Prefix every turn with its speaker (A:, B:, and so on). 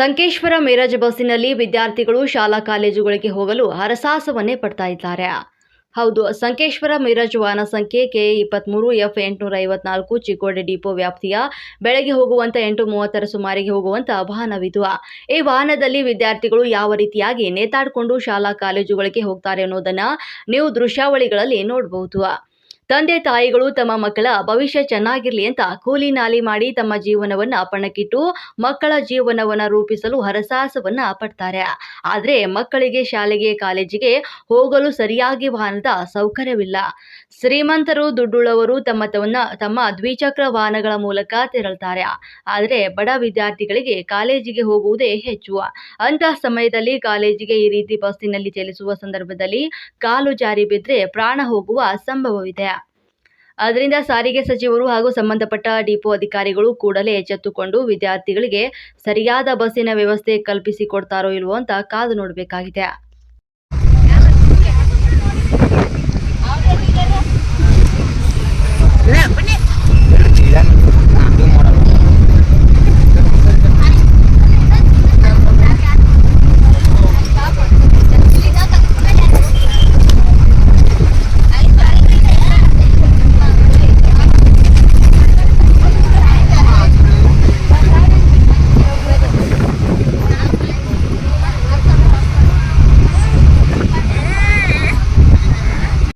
A: ಸಂಕೇಶ್ವರ ಮೇರಜ್ ಬಸ್ಸಿನಲ್ಲಿ ವಿದ್ಯಾರ್ಥಿಗಳು ಶಾಲಾ ಕಾಲೇಜುಗಳಿಗೆ ಹೋಗಲು ಹರಸಾಹಸವನ್ನೇ ಪಡ್ತಾ ಇದ್ದಾರೆ. ಹೌದು, ಸಂಕೇಶ್ವರ ಮಿರಜ್ ವಾಹನ ಸಂಖ್ಯೆ ಕೆ ಇಪ್ಪತ್ತ್ಮೂರು ಎಫ್ ಎಂಟುನೂರ ಐವತ್ನಾಲ್ಕು ಚಿಕ್ಕೋಡಿ ಡಿಪೋ ವ್ಯಾಪ್ತಿಯ ಬೆಳಗ್ಗೆ ಹೋಗುವಂಥ ಎಂಟು ಮೂವತ್ತರ ಸುಮಾರಿಗೆ ಹೋಗುವಂಥ ವಾಹನವಿದು. ಈ ವಾಹನದಲ್ಲಿ ವಿದ್ಯಾರ್ಥಿಗಳು ಯಾವ ರೀತಿಯಾಗಿ ನೇತಾಡಿಕೊಂಡು ಶಾಲಾ ಕಾಲೇಜುಗಳಿಗೆ ಹೋಗ್ತಾರೆ ಅನ್ನೋದನ್ನು ನೀವು ದೃಶ್ಯಾವಳಿಗಳಲ್ಲಿ ನೋಡಬಹುದು. ತಂದೆ ತಾಯಿಗಳು ತಮ್ಮ ಮಕ್ಕಳ ಭವಿಷ್ಯ ಚೆನ್ನಾಗಿರ್ಲಿ ಅಂತ ಕೂಲಿ ನಾಲಿ ಮಾಡಿ ತಮ್ಮ ಜೀವನವನ್ನ ಪಣಕ್ಕಿಟ್ಟು ಮಕ್ಕಳ ಜೀವನವನ್ನ ರೂಪಿಸಲು ಹರಸಾಹಸವನ್ನ ಪಡ್ತಾರೆ. ಆದ್ರೆ ಮಕ್ಕಳಿಗೆ ಶಾಲೆಗೆ ಕಾಲೇಜಿಗೆ ಹೋಗಲು ಸರಿಯಾಗಿ ವಾಹನದ ಸೌಕರ್ಯವಿಲ್ಲ. ಶ್ರೀಮಂತರು ದುಡ್ಡುಳ್ಳವರು ತಮ್ಮ ತಮ್ಮ ದ್ವಿಚಕ್ರ ವಾಹನಗಳ ಮೂಲಕ ತೆರಳುತ್ತಾರೆ ಆದರೆ ಬಡ ವಿದ್ಯಾರ್ಥಿಗಳಿಗೆ ಕಾಲೇಜಿಗೆ ಹೋಗುವುದೇ ಹೆಚ್ಚು. ಅಂತಹ ಸಮಯದಲ್ಲಿ ಕಾಲೇಜಿಗೆ ಈ ರೀತಿ ಬಸ್ಸಿನಲ್ಲಿ ಚಲಿಸುವ ಸಂದರ್ಭದಲ್ಲಿ ಕಾಲು ಜಾರಿ ಬಿದ್ದರೆ ಪ್ರಾಣ ಹೋಗುವ ಸಂಭವವಿದೆ. ಅದರಿಂದ ಸಾರಿಗೆ ಸಚಿವರು ಹಾಗೂ ಸಂಬಂಧಪಟ್ಟ ಡಿಪೋ ಅಧಿಕಾರಿಗಳು ಕೂಡಲೇ ಎಚ್ಚೆತ್ತುಕೊಂಡು ವಿದ್ಯಾರ್ಥಿಗಳಿಗೆ ಸರಿಯಾದ ಬಸ್ಸಿನ ವ್ಯವಸ್ಥೆ ಕಲ್ಪಿಸಿಕೊಡ್ತಾರೋ ಇಲ್ವೋ ಅಂತ ಕಾದು ನೋಡಬೇಕಾಗಿದೆ.